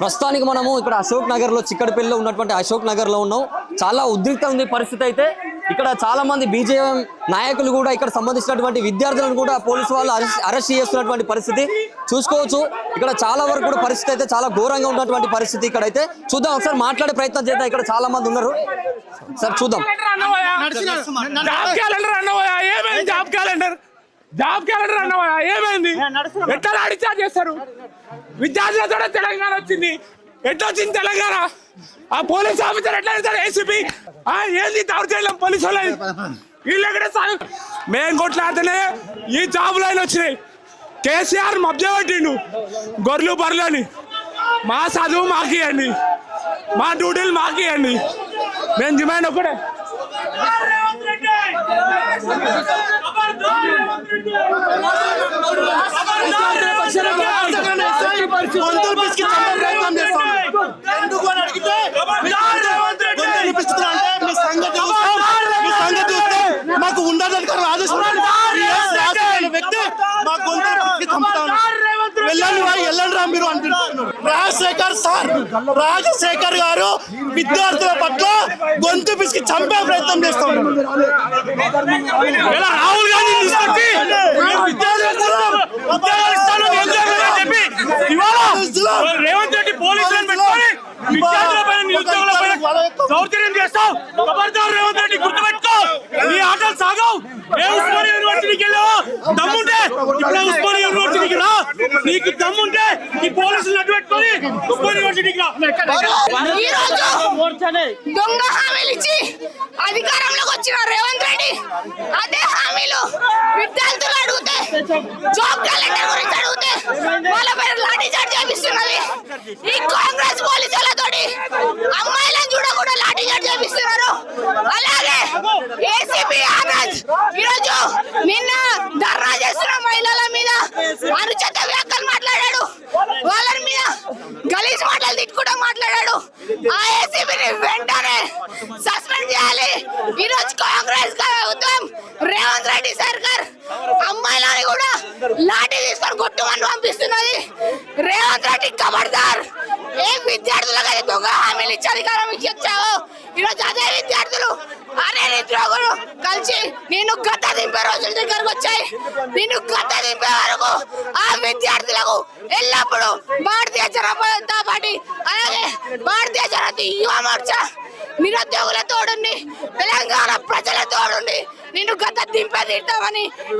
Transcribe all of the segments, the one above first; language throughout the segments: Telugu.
ప్రస్తుతానికి మనము ఇక్కడ అశోక్ నగర్లో చిక్కడపల్లిలో ఉన్నటువంటి అశోక్ నగర్లో ఉన్నాం. చాలా ఉద్రిక్త ఉంది పరిస్థితి అయితే. ఇక్కడ చాలా మంది బీజేఎం నాయకులు కూడా ఇక్కడ సంబంధించినటువంటి విద్యార్థులను కూడా పోలీసు వాళ్ళు అరెస్ట్ అరెస్ట్ చేస్తున్నటువంటి పరిస్థితి చూసుకోవచ్చు. ఇక్కడ చాలా వరకు కూడా పరిస్థితి అయితే చాలా ఘోరంగా ఉన్నటువంటి పరిస్థితి ఇక్కడ అయితే. చూద్దాం ఒకసారి మాట్లాడే ప్రయత్నం చేద్దాం. ఇక్కడ చాలా మంది ఉన్నారు. సార్ చూద్దాం. Job calendar? జాబ్ క్యాలెండర్ అన్నవా ఏమైంది? ఎట్లా డిశ్చార్జ్ చేస్తారు? విద్యార్థులతో తెలంగాణ వచ్చింది. ఎట్లా వచ్చింది తెలంగాణ? ఆ పోలీస్ ఆఫీసర్ ఎట్లా చేస్తారు? ఏసీపీ? ఏంది దౌర్జన్యం? పోలీసు వాళ్ళది వీళ్ళు ఎక్కడ సాగు? మేము కొట్లాడితేనే ఈ జాబ్ లైన్ వచ్చినాయి. కేసీఆర్ మభ్యపెట్టిండు గొర్రెలు బర్రెలని మా చదువు మాకియండి మా డ్యూటీలు మాకియండి మేము డిమాండ్ ఒకటే గొంతులు పిసికి చంపే ప్రయత్నం చేస్తాం. ఎందుకు అని అడిగితే మీ సంగతి- గొంతులు పిసుకుతున్నా అంటే మీ సంగతి చూస్తాం. మీ సంగతి చూస్తే మాకు ఉండదనుకున్న ఆదేశం వ్యక్తి మా గొంతులు పిసికి చంపుతా ఉన్నాడు. వెళ్ళండి వెళ్ళండి రా మీరు అంటున్నారు. రాజశేఖర్ సార్ రాజశేఖర్ గారు విద్యార్థుల పట్ల గొంతు పిసికి చంపే ప్రయత్నం చేస్తా రాహుల్ గాంధీ తీసుకొచ్చి విద్యార్థులు చెప్పి ఇవాళ రేవంత్ రెడ్డి పోలీసులను పెట్టుకొని విద్యార్థుల పైన నిరుద్యోగుల పైన దౌర్జన్యం చేస్తావు. ఖబర్దార్ రేవంత్ రెడ్డి గుర్తుపెట్టుకో. నీ ఆటలు సాగవు. ఏ ఉస్మానియా యూనివర్సిటీకి వెళ్ళావో? దమ్ముంటే. ఇప్పుడు ఉస్మానియా యూనివర్సిటీకి రా. నీకు దమ్ముంటే ఈ పోలీసులను అడ్డు పెట్టుకొని ఉస్మానియా యూనివర్సిటీకి రా. దొంగ హామీలు ఇచ్చి అధికారంలోకి వచ్చిన రేవంత్ రెడ్డి అదే హామీలు. విద్యార్థులు జాబ్ క్యాలెండర్ గురించి అడిగితే వాళ్ళ పేరు లాఠీ చార్జ్ చేపిస్తున్నది. ఈ కాంగ్రెస్ పోలీసులతో అమ్మాయిలను చూడకుండా లాఠీ చార్జ్ చేపిస్తున్నారు. అలాగే ఏసీపీ ఆనంద్ ఈరోజు నిన్న ధర్నా చేస్తున్నారు మహిళల మీద అనుచిత వ్యాఖ్యలు మాట్లాడాడు వాళ్ళ మీద గలీజ్ మాటలు తిట్టుకుంటూ మాట్లాడాడు ఆ ఏసీబీని వెంటనే సస్పెండ్ చేయాలి ఈ రోజు కాంగ్రెస్ ప్రభుత్వం రేవంత్ రెడ్డి సర్కార్ అమ్మాయిలని కూడా లాఠీ తీసుకొని కొట్టుమని పంపిస్తున్నది రేవంత్ రెడ్డి కబడ్దార్ ఏ విద్యార్థులకు అయితే దొంగ అధికారం ఇచ్చి వచ్చావు. ఈరోజు అదే విద్యార్థులు అనే నిద్రోగులు కలిసి నేను గత దింపే రోజుల దగ్గరకు వచ్చాయి. నేను గత దింపే వరకు ఆ విద్యార్థులకు ఎల్లప్పుడూ భారతీయ జనతా పార్టీ అలాగే భారతీయ జనతా యువ మోర్చా నిరుద్యోగుల తోడుండి తెలంగాణ ప్రజల తోడుండి నిన్ను గత దింపే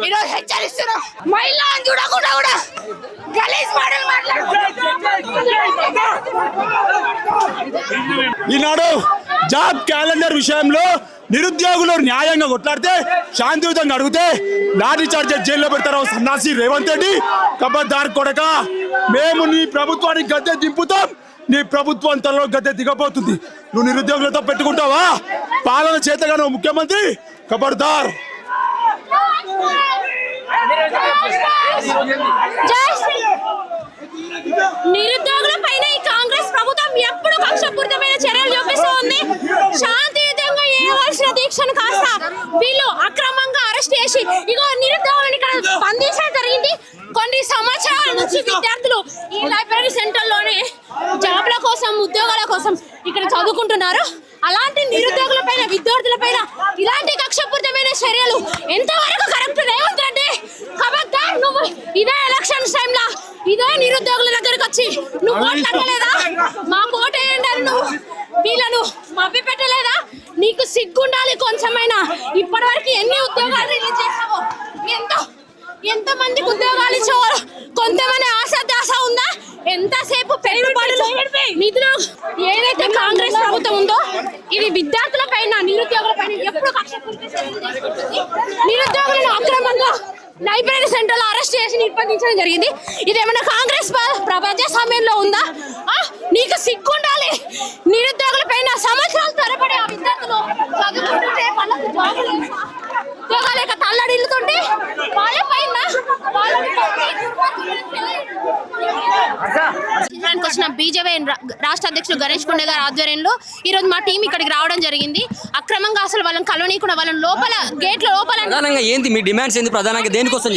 ఈరోజు హెచ్చరిస్తున్నాం. మహిళలను చూడకుండా కూడా గలీజ్ మాటలు మాట్లాడుతున్నారు ఈనాడు జాబ్ క్యాలెండర్ విషయంలో నిరుద్యోగులు న్యాయంగా కొట్లాడితే శాంతియుతంగా అడిగితే లాఠీ చార్జెస్ జైల్లో పెడతారు సన్నాసి రేవంత్ రెడ్డి. కబద్దార్ కొడక మేము నీ ప్రభుత్వానికి గద్దె దింపుతాం నీ ప్రభుత్వం తనలో గద్దె దిగబోతుంది. నువ్వు నిరుద్యోగులతో పెట్టుకుంటావా? పాలన చేతగా నువ్వు ముఖ్యమంత్రి కబర్దార్ నిరుద్యోగుల పైన ఈ కాంగ్రెస్ ప్రభుత్వం ఎప్పుడు కక్షపూరితమైన చర్యలు చూపిస్తూ ఉంది శాంతియుతంగా చేయవలసిన దీక్షను కాస్త వీళ్ళు అక్రమంగా అరెస్ట్ చేసి ఇగో నిరుద్యోగులను ఇక్కడ బంధించడం జరిగింది కొన్ని సంవత్సరాల నుంచి విద్యార్థులు ఈ లైబ్రరీ సెంటర్లోనే జాబ్ల కోసం ఉద్యోగాల కోసం ఇక్కడ చదువుకుంటున్నారు అలాంటి నిరుద్యోగుల పైన విద్యార్థుల పైన ఇలాంటి కక్షపూరితమైన చర్యలు ఎంతవరకు కరెక్ట్ రేవంత్ రెడ్డి కాబట్టి నువ్వు ఇదే ఎలక్షన్స్ టైంలో ఇదే నిరుద్యోగుల దగ్గరకు వచ్చి నువ్వు ఓట్లలేదా మా ఓటేయండి అని నువ్వు వీళ్ళను మభ్య పెట్టలేదా? నీకు సిగ్గుండాలి కొంచెమైనా. ఇప్పటి వరకు ఎన్ని ఉద్యోగాలు రిలీజ్ చేసావో ఎంతో? ఎంత మందికి ఉద్యోగాలు ఇచ్చావో కొంతమంది ఆశ ఉందా? ఎంతసేపు పెట్టుబడులు నిధులు ఏదైతే కాంగ్రెస్ ప్రభుత్వం ఉందో ఇది విద్యార్థుల పైన నిరుద్యోగుల పైన ఎప్పుడు కక్ష. నిరుద్యోగులను అక్రమంగా లైబ్రరీ సెంటర్లో అరెస్ట్ చేసి నిర్బంధించడం జరిగింది. ఇది ఏమైనా కాంగ్రెస్ ప్రజాస్వామ్యంలో ఉందా? నీకు సిగ్గుండాలి. నిరుద్యోగుల పైన సంవత్సరాలు తరబడి ఆ విద్యార్థులు చదువుకుంటుంటే వాళ్ళకు జాబులు తల్లడిల్లుతుంటే వాళ్ళ పైన వచ్చిన బీజేపీ రాష్ట్ర అధ్యక్షుడు గణేష్ కొండ గారి ఆధ్వర్యంలో ఈ రోజు మా టీం ఇక్కడికి రావడం జరిగింది. అక్రమంగా అసలు వాళ్ళని కలవనీయకుండా వాళ్ళని లోపల గేట్ల లోపల ప్రధానంగా ఏంటి మీ డిమాండ్స్ ఏంది ప్రధానంగా? దేనికోసం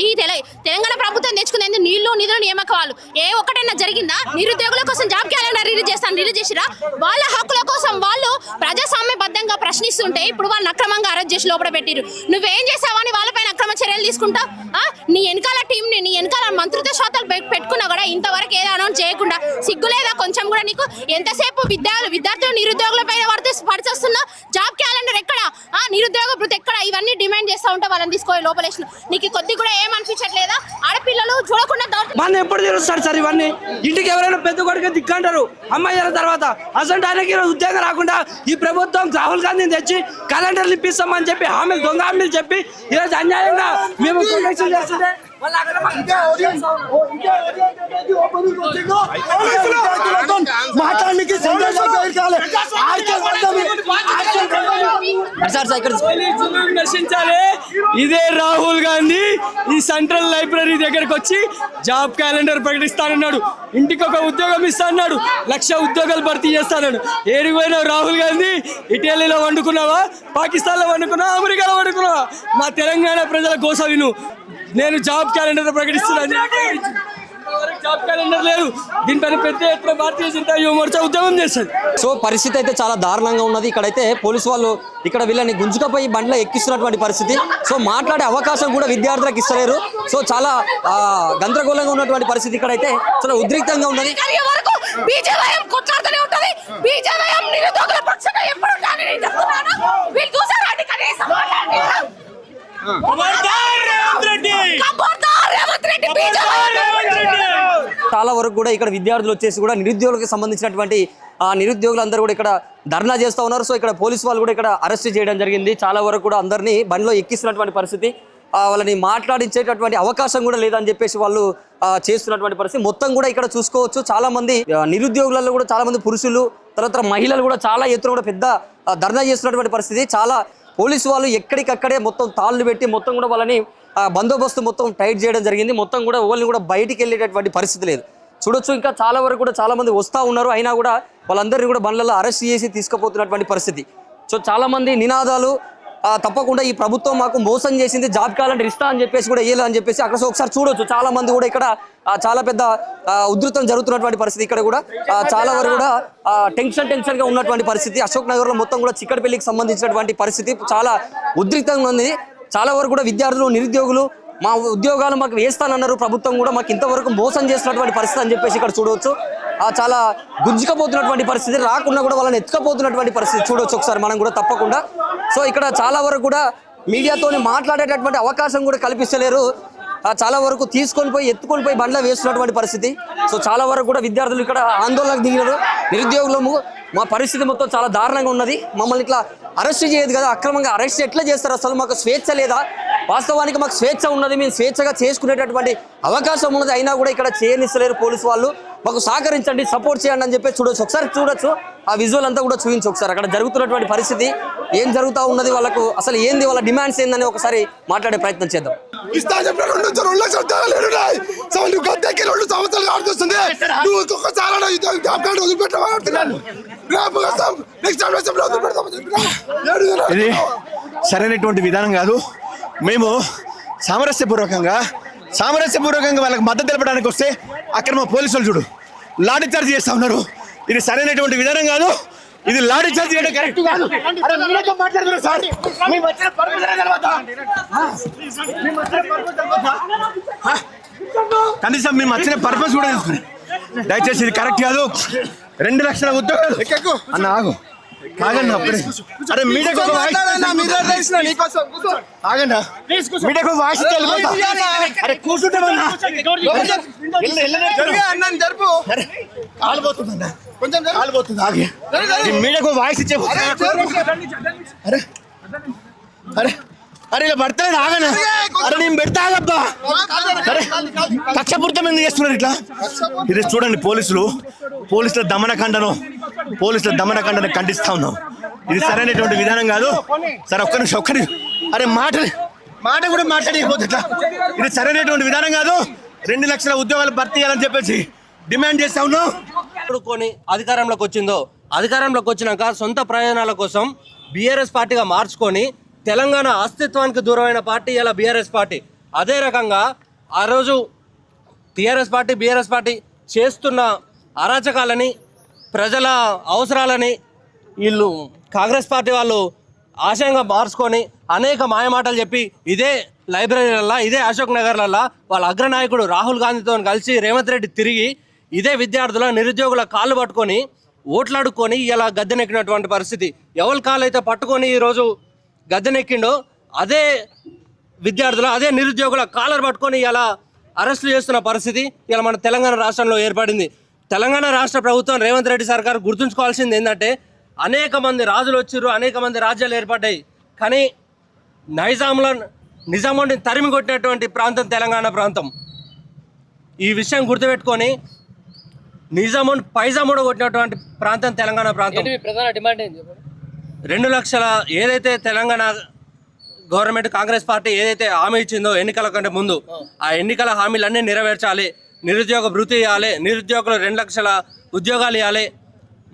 ఈ తెల- తెలంగాణ ప్రభుత్వం తెచ్చుకునేది నీళ్ళు నిధులు నియామకాలు. ఏ ఒక్కటైనా జరిగిందా? నిరుద్యోగుల కోసం జాబ్ క్యాలెండర్ రిలీజ్ చేస్తాను రిలీజ్ చేసిరా? వాళ్ళ హక్కుల కోసం వాళ్ళు ప్రజాస్వామ్యబద్ధంగా ప్రశ్నిస్తుంటే ఇప్పుడు వాళ్ళని అక్రమంగా అరెస్ట్ చేసి లోపల పెట్టిరు నువ్వేం చేసావని వాళ్ళపైన అక్రమ చర్యలు తీసుకుంటావు ఆ? నీ వెనకాల టీంని నీ వెనకాల మంత్రిత్వ శాఖలు పెట్టుకున్నా కూడా ఇంతవరకు ఏదో అనౌన్స్ చేయకుండా సిగ్గులేదా కొంచెం కూడా నీకు? ఎంతసేపు విద్యార్థులు విద్యార్థులు నిరుద్యోగుల పైన పడితే పడిచేస్తున్నా? జాబ్ క్యాలెండర్ ఎక్కడ? ఆ? నిరుద్యోగ భృతి ఎక్కడ? ఇవన్నీ డిమాండ్ చేస్తా ఉంటే వాళ్ళని తీసుకోవాలి లోపలేసిన నీకు కొద్ది కూడా ఏం అనిపించట్లేదా? ఆడపిల్లలు చూడకుండా మన ఎప్పుడు తెలుస్తారు సార్ ఇవన్నీ? ఇంటికి ఎవరైనా పెద్ద కొడుకు దిక్కంటారు. అమ్మాయిల తర్వాత అసలు ఆయనకి ఉద్యోగం రాకుండా ఈ ప్రభుత్వం రాహుల్ గాంధీని తెచ్చి క్యాలెండర్లు ఇప్పిస్తామని చెప్పి హామీలు దొంగ హామీలు చెప్పి ఈరోజు అన్యాయంగా మేము ప్రొటెక్షన్ చేస్తుంటే మాట్లాడడానికి నశించాలి ఇదే రాహుల్ గాంధీ ఈ సెంట్రల్ లైబ్రరీ దగ్గరకు వచ్చి జాబ్ క్యాలెండర్ ప్రకటిస్తానన్నాడు. ఇంటికి ఒక ఉద్యోగం ఇస్తానన్నాడు. లక్ష ఉద్యోగాలు భర్తీ చేస్తానన్నాడు. ఏడికి పోయినావు రాహుల్ గాంధీ? ఇటలీలో వండుకున్నావా? పాకిస్తాన్లో వండుకున్నావా? అమెరికాలో వండుకున్నావా? మా తెలంగాణ ప్రజల గోస విను. నేను జాబ్ క్యాలెండర్ ప్రకటిస్తున్నాను జాబ్ క్యాలెండర్ లేదు. దీనిపైన పెద్ద ఎత్తున భారతీయ జనతా యువ మోర్చా ఉద్యమం చేస్తుంది. సో పరిస్థితి అయితే చాలా దారుణంగా ఉన్నది. ఇక్కడైతే పోలీసు వాళ్ళు ఇక్కడ వీళ్ళని గుంజుకపోయి బండ్లో ఎక్కిస్తున్నటువంటి పరిస్థితి. సో మాట్లాడే అవకాశం కూడా విద్యార్థులకు ఇస్తలేరు. సో చాలా గందరగోళంగా ఉన్నటువంటి పరిస్థితి ఇక్కడైతే చాలా ఉద్రిక్తంగా ఉన్నది. కొట్లాడుతూనే ఉంటది. నిరుద్యోగుల పక్షంగా ఎప్పుడు వీళ్ళు చూసారా కనీసం మాట్లాడండి. ఖబర్దార్ రేవంత్ రెడ్డి బీజేవైఎం చాలా వరకు కూడా ఇక్కడ విద్యార్థులు వచ్చేసి కూడా నిరుద్యోగులకు సంబంధించినటువంటి ఆ నిరుద్యోగులందరూ కూడా ఇక్కడ ధర్నా చేస్తూ ఉన్నారు. సో ఇక్కడ పోలీసు వాళ్ళు కూడా ఇక్కడ అరెస్ట్ చేయడం జరిగింది. చాలా వరకు కూడా అందరినీ బండిలో ఎక్కిస్తున్నటువంటి పరిస్థితి. వాళ్ళని మాట్లాడించేటటువంటి అవకాశం కూడా లేదని చెప్పేసి వాళ్ళు చేస్తున్నటువంటి పరిస్థితి. మొత్తం కూడా ఇక్కడ చూసుకోవచ్చు. చాలా మంది నిరుద్యోగులలో కూడా చాలా మంది పురుషులు తర్వాత మహిళలు కూడా చాలా ఎత్తున కూడా పెద్ద ధర్నా చేస్తున్నటువంటి పరిస్థితి. చాలా పోలీసు వాళ్ళు ఎక్కడికక్కడే మొత్తం తాళ్ళు పెట్టి మొత్తం కూడా వాళ్ళని ఆ, బందోబస్తు మొత్తం టైట్ చేయడం జరిగింది. మొత్తం కూడా ఓల్ని కూడా బయటికి వెళ్ళేటటువంటి పరిస్థితి లేదు. చూడొచ్చు ఇంకా చాలా వరకు కూడా చాలామంది వస్తూ ఉన్నారు. అయినా కూడా వాళ్ళందరినీ కూడా బండ్లలో అరెస్ట్ చేసి తీసుకుపోతున్నటువంటి పరిస్థితి. సో చాలామంది నినాదాలు తప్పకుండా ఈ ప్రభుత్వం మాకు మోసం చేసింది. జాబ్ క్యాలెండర్ ఇస్తా అని చెప్పేసి కూడా ఇయ్యాలి అని చెప్పేసి అక్కడ ఒకసారి చూడొచ్చు. చాలా మంది కూడా ఇక్కడ చాలా పెద్ద ఉధృతం జరుగుతున్నటువంటి పరిస్థితి ఇక్కడ కూడా. చాలా వరకు కూడా టెన్షన్ టెన్షన్గా ఉన్నటువంటి పరిస్థితి. అశోక్ నగర్లో మొత్తం కూడా చిక్కడపల్లికి సంబంధించినటువంటి పరిస్థితి చాలా ఉద్రిక్తంగా ఉంది. చాలా వరకు కూడా విద్యార్థులు నిరుద్యోగులు మా ఉద్యోగాలు మాకు వేస్తానన్నారు. ప్రభుత్వం కూడా మాకు ఇంతవరకు మోసం చేసినటువంటి పరిస్థితి అని చెప్పేసి ఇక్కడ చూడవచ్చు. చాలా గుజ్జుకపోతున్నటువంటి పరిస్థితి రాకుండా కూడా వాళ్ళని ఎత్తుకపోతున్నటువంటి పరిస్థితి చూడవచ్చు ఒకసారి మనం కూడా తప్పకుండా. సో ఇక్కడ చాలా వరకు కూడా మీడియాతోని మాట్లాడేటటువంటి అవకాశం కూడా కల్పిస్తలేరు. చాలా వరకు తీసుకొని పోయి ఎత్తుకొని పోయి బండ్లో వేస్తున్నటువంటి పరిస్థితి. సో చాలా వరకు కూడా విద్యార్థులు ఇక్కడ ఆందోళనకు దిగినారు. నిరుద్యోగులము మా పరిస్థితి మొత్తం చాలా దారుణంగా ఉన్నది. మమ్మల్ని ఇట్లా అరెస్ట్ చేయదు కదా అక్రమంగా అరెస్ట్ ఎట్లా చేస్తారు? అసలు మాకు స్వేచ్ఛ లేదా? వాస్తవానికి మాకు స్వేచ్ఛ ఉన్నది మేము స్వేచ్ఛగా చేసుకునేటటువంటి అవకాశం ఉన్నది. అయినా కూడా ఇక్కడ చేయనిస్తలేరు పోలీసు వాళ్ళు. మాకు సహకరించండి సపోర్ట్ చేయండి అని చెప్పి చూడొచ్చు. ఒకసారి చూడొచ్చు. ఆ విజువల్ అంతా కూడా చూపించు ఒకసారి. అక్కడ జరుగుతున్నటువంటి పరిస్థితి ఏం జరుగుతూ ఉన్నది వాళ్ళకు అసలు ఏంది వాళ్ళ డిమాండ్స్ ఏందని ఒకసారి మాట్లాడే ప్రయత్నం చేద్దాం. ఇస్తా చెప్పిన రెండు నుంచి రెండు లక్షల ఉద్యోగాలు ఏడున్నాయి నువ్వు గద్దెకి రెండు సంవత్సరాలు ఆడుతుంది నువ్వు ఒక్కొక్కసారి ఉద్యోగం జాబ్ రేపు నెక్స్ట్ టైం వచ్చి ఇది సరైనటువంటి విధానం కాదు. మేము సామరస్యపూర్వకంగా సామరస్యపూర్వకంగా వాళ్ళకి మద్దతు తెలపడానికి వస్తే అక్కడ మా పోలీసులు చూడు లాఠీ చార్జ్ చేస్తా ఉన్నారు. ఇది సరైనటువంటి విధానం కాదు. ఇది లాఠీ చార్జ్ చేయడం కరెక్ట్ కాదు. అరే మాట్లాడుతున్నారు సార్. మేము వచ్చిన పర్మిషన్ తర్వాత వచ్చిన purpose తర్వాత? కనీసం మేము వచ్చిన పర్పస్ కూడా తీసుకుని. దయచేసి ఇది కరెక్ట్ కాదు. రెండు లక్షల ఉద్యోగాలు. అన్న ఆగు. ఆగండి అప్పుడే. అరే మీడియాకు ఒక వాయిస్ ఆగండి. మీడియాకు ఒక వాయిస్ ఇస్తే వెళ్ళిపోతా. అరే కూర్చుంటామన్నా. వెళ్ళ- వెళ్ళలేదు. జరుపు కాలిపోతుందన్న కొంచెం. కాలిపోతుంది ఆగి. మీడియాకు వాయిస్ ఇచ్చే అరే అరే. అరే. ఇలా పడతాడు ఆగనా అరే నేను పెడతా ఆగబ్బా. అరే. కక్షపూరితం ఎందుకు చేస్తున్నారు ఇట్లా? ఇది చూడండి పోలీసులు. పోలీసుల దమనకాండను పోలీసుల దమనకాండను ఖండిస్తా ఉన్నాం. ఇది సరైనటువంటి విధానం కాదు. సరే ఒక్క నిమిషం ఒక్క అరే మాట మాట కూడా మాట్లాడకపోతే ఎట్లా? ఇది సరైనటువంటి విధానం కాదు. రెండు లక్షల ఉద్యోగాలు భర్తీ చేయాలని చెప్పేసి డిమాండ్ చేస్తా ఉన్నాం. కొని అధికారంలోకి వచ్చిందో అధికారంలోకి వచ్చినాక సొంత ప్రయోజనాల కోసం బీఆర్ఎస్ పార్టీగా మార్చుకొని తెలంగాణ అస్తిత్వానికి దూరమైన పార్టీ ఇలా బీఆర్ఎస్ పార్టీ? అదే రకంగా ఆ రోజు టీఆర్ఎస్ పార్టీ బీఆర్ఎస్ పార్టీ చేస్తున్న అరాచకాలని ప్రజల అవసరాలని వీళ్ళు కాంగ్రెస్ పార్టీ వాళ్ళు ఆశయంగా మార్చుకొని అనేక మాయమాటలు చెప్పి ఇదే లైబ్రరీలల్లా ఇదే అశోక్ నగర్లల్లా వాళ్ళ అగ్రనాయకుడు రాహుల్ గాంధీతో కలిసి రేవంత్ రెడ్డి తిరిగి ఇదే విద్యార్థుల నిరుద్యోగుల కాళ్ళు పట్టుకొని ఓట్లాడుకొని ఇలా గద్దెనెక్కినటువంటి పరిస్థితి. ఎవరి కాళ్ళు అయితే పట్టుకొని ఈరోజు గద్దెనెక్కిండో అదే విద్యార్థుల అదే నిరుద్యోగుల కాలర్ పట్టుకొని ఇలా అరెస్టులు చేస్తున్న పరిస్థితి ఇలా మన తెలంగాణ రాష్ట్రంలో ఏర్పడింది. తెలంగాణ రాష్ట్ర ప్రభుత్వం రేవంత్ రెడ్డి సర్కార్ గుర్తుంచుకోవాల్సింది ఏంటంటే అనేక మంది రాజులు వచ్చారు అనేక మంది రాజ్యాలు ఏర్పడ్డాయి. కానీ నైజాంల నిజాముని తరిమి కొట్టినటువంటి ప్రాంతం తెలంగాణ ప్రాంతం. ఈ విషయం గుర్తుపెట్టుకొని నిజామున్ పైజాముడు కొట్టినటువంటి ప్రాంతం తెలంగాణ ప్రాంతం. ప్రధాన డిమాండ్ రెండు లక్షల ఏదైతే తెలంగాణ గవర్నమెంట్ కాంగ్రెస్ పార్టీ ఏదైతే హామీ ఇచ్చిందో ఎన్నికల కంటే ముందు ఆ. ఎన్నికల హామీలన్నీ నెరవేర్చాలి నిరుద్యోగ భృతి ఇవ్వాలి నిరుద్యోగులు రెండు లక్షల ఉద్యోగాలు ఇవ్వాలి.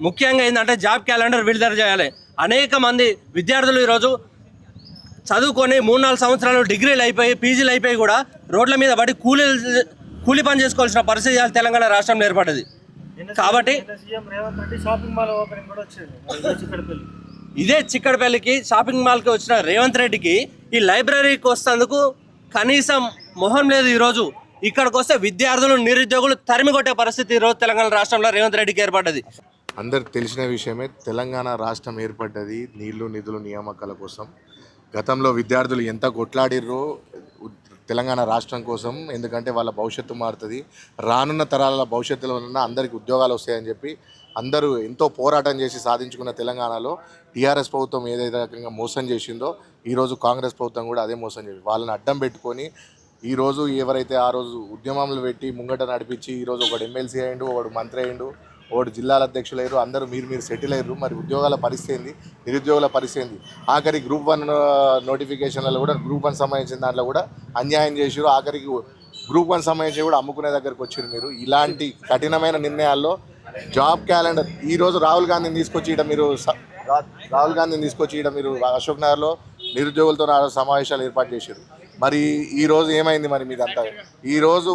ముఖ్యంగా ఏంటంటే జాబ్ క్యాలెండర్ విడుదల చేయాలి. అనేక మంది విద్యార్థులు ఈరోజు చదువుకొని మూడు నాలుగు సంవత్సరాలు డిగ్రీలు అయిపోయి పీజీలు అయిపోయి కూడా రోడ్ల మీద పడి కూలీ కూలి పని చేసుకోవాల్సిన పరిస్థితి తెలంగాణ రాష్ట్రంలో ఏర్పడ్డది. కాబట్టి CM Revanth Reddy shopping mall opening కూడా వచ్చింది చిక్కడపల్లి. ఇదే చిక్కడపల్లికి షాపింగ్ మాల్కి వచ్చిన రేవంత్ రెడ్డికి ఈ లైబ్రరీకి వస్తేందుకు కనీసం మొహం లేదు ఈరోజు. ఇక్కడికి వస్తే విద్యార్థులు నిరుద్యోగులు తరిమి కొట్టే పరిస్థితి ఈరోజు తెలంగాణ రాష్ట్రంలో రేవంత్ రెడ్డికి ఏర్పడ్డది. అందరికి తెలిసిన విషయమే తెలంగాణ రాష్ట్రం ఏర్పడ్డది నీళ్ళు నిధులు నియామకాల కోసం. గతంలో విద్యార్థులు ఎంత కొట్లాడిర్రో తెలంగాణ రాష్ట్రం కోసం ఎందుకంటే వాళ్ళ భవిష్యత్తు మారుతుంది. రానున్న తరాల భవిష్యత్తులో వలన అందరికి ఉద్యోగాలు వస్తాయని చెప్పి అందరూ ఎంతో పోరాటం చేసి సాధించుకున్న తెలంగాణలో టీఆర్ఎస్ ప్రభుత్వం ఏదైతే రకంగా మోసం చేసిందో ఈరోజు కాంగ్రెస్ ప్రభుత్వం కూడా అదే మోసం చేసింది. వాళ్ళని అడ్డం పెట్టుకొని ఈరోజు ఎవరైతే ఆ రోజు ఉద్యమంలో పెట్టి ముంగట నడిపించి ఈరోజు ఒకడు ఎమ్మెల్సీ అయ్యిండు ఒకడు మంత్రి అయ్యిండు ఒకటి జిల్లాల అధ్యక్షులయ్యారు అందరూ మీరు మీరు సెటిల్ అయ్యారు. మరి ఉద్యోగాల పరిస్థితి ఏంది? నిరుద్యోగుల పరిస్థితి ఏంది? ఆఖరి గ్రూప్ వన్ నోటిఫికేషన్లలో కూడా గ్రూప్ వన్ సంబంధించిన దాంట్లో కూడా అన్యాయం చేసారు ఆఖరికి గ్రూప్ వన్ సంబంధించి కూడా అమ్ముకునే దగ్గరకు వచ్చారు మీరు. ఇలాంటి కఠినమైన నిర్ణయాల్లో జాబ్ క్యాలెండర్ ఈ రోజు రాహుల్ గాంధీని తీసుకొచ్చి ఇక్కడ మీరు రాహుల్ గాంధీని తీసుకొచ్చి ఇక్కడ మీరు అశోక్ నగర్లో నిరుద్యోగులతో సమావేశాలు ఏర్పాటు చేశారు. మరి ఈరోజు ఏమైంది మరి మీదంతా? ఈరోజు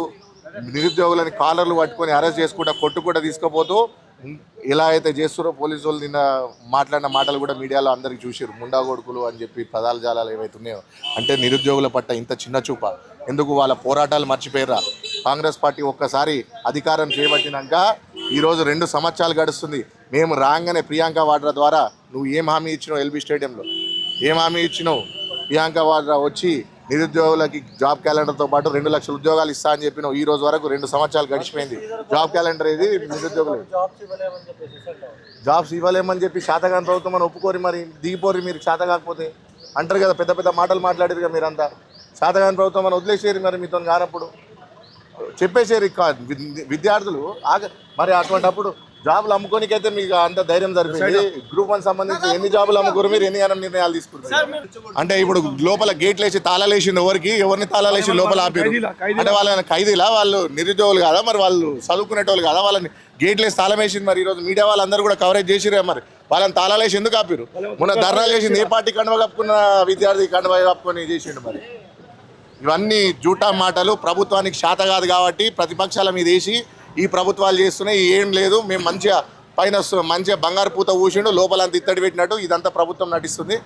నిరుద్యోగులని కాలర్లు పట్టుకొని అరెస్ట్ చేసుకుంటా కూడా తీసుకుపోతూ ఎలా అయితే చేస్తారో పోలీసు వాళ్ళు నిన్న మాట్లాడిన మాటలు కూడా మీడియాలో అందరికి చూసారు ముండా కొడుకులు అని చెప్పి పదాల జాలాలు ఏవైతే ఉన్నాయో అంటే నిరుద్యోగుల పట్ల ఇంత చిన్న చూప. ఎందుకు వాళ్ళ పోరాటాలు మర్చిపోయారా కాంగ్రెస్ పార్టీ ఒక్కసారి అధికారం చేపట్టినాక ఈరోజు రెండు సంవత్సరాలు గడుస్తుంది. మేము రాగానే ప్రియాంక వాడ్రా ద్వారా నువ్వు ఏం హామీ ఇచ్చినావు ఎల్బీ స్టేడియంలో? ఏం హామీ ఇచ్చినావు? ప్రియాంక వాడ్రా వచ్చి నిరుద్యోగులకి జాబ్ క్యాలెండర్తో పాటు రెండు లక్షల ఉద్యోగాలు ఇస్తా అని చెప్పిన ఈ రోజు వరకు రెండు సంవత్సరాలు గడిచిపోయింది. జాబ్ క్యాలెండర్ ఇది నిరుద్యోగులు జాబ్స్ ఇవ్వలేమని చెప్పి శాతగాని ప్రభుత్వం అని ఒప్పుకోరి మరి దిగిపోరి మీరు శాత కాకపోతే. అంటారు కదా పెద్ద పెద్ద మాటలు మాట్లాడారు కదా మీరంతా. శాతగాని ప్రభుత్వం అని వదిలేసేరు మరి మీతో కానప్పుడు. చెప్పేసేరు విద్యార్థులు ఆగ మరి అటువంటప్పుడు జాబులు అమ్ముకోనికైతే మీకు అంత ధైర్యం సరిపోయింది గ్రూప్ వన్ సంబంధించి ఎన్ని జాబులు అమ్ముకోరు మీరు ఎన్ని అనం నిర్ణయాలు తీసుకుంటారు? అంటే ఇప్పుడు లోపల గేట్లు వేసి తాళాలు వేసింది ఎవరికి? ఎవరిని తాళాలు వేసి లోపల ఆపారు? అంటే వాళ్ళని ఖైదీలా? వాళ్ళు నిరుద్యోగులు కదా మరి? వాళ్ళు చదువుకునేటోళ్ళు కదా? వాళ్ళని గేట్లు వేసి తాళం వేసింది మరి ఈరోజు మీడియా వాళ్ళందరూ కూడా కవరేజ్ చేసిరే మరి. వాళ్ళని తాళాలు వేసి ఎందుకు ఆపారు? మొన్న ధర్నాలు చేసింది ఏ పార్టీ కండువ కప్పుకున్న విద్యార్థి కండువ కప్పుకొని చేసిండు మరి. ఇవన్నీ జూటా మాటలు ప్రభుత్వానికి శాత కాదు కాబట్టి ప్రతిపక్షాల మీద వేసి ఈ ప్రభుత్వాలు చేస్తున్నాయి ఏం లేదు. మేము మంచిగా పైన వస్తు- మంచిగా బంగారు పూత ఊసిండు లోపలంతా ఇత్తడి పెట్టినట్టు ఇదంతా ప్రభుత్వం నటిస్తుంది.